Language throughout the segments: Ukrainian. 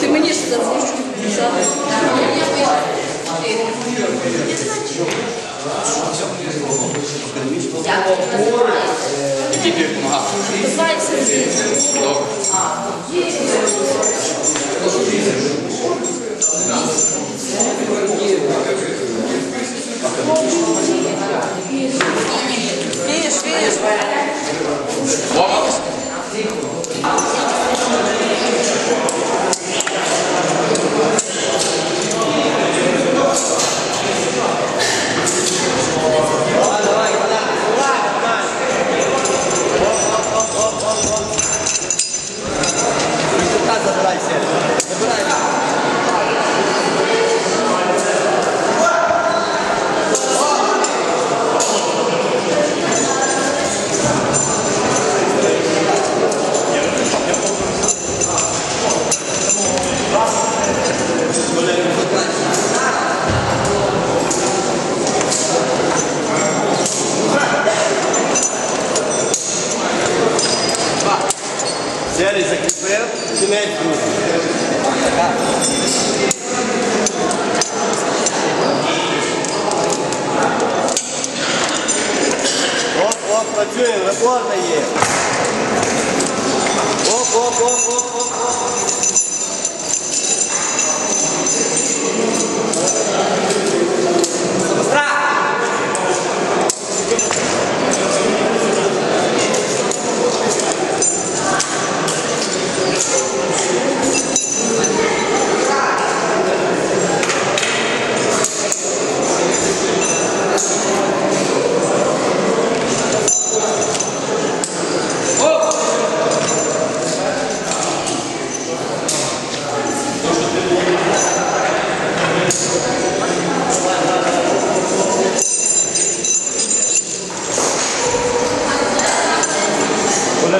Ти мені ж завжди. Який тобі допомагав? Фініш, фініш. Вова. Працюємо, они.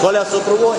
Коля, супроводь.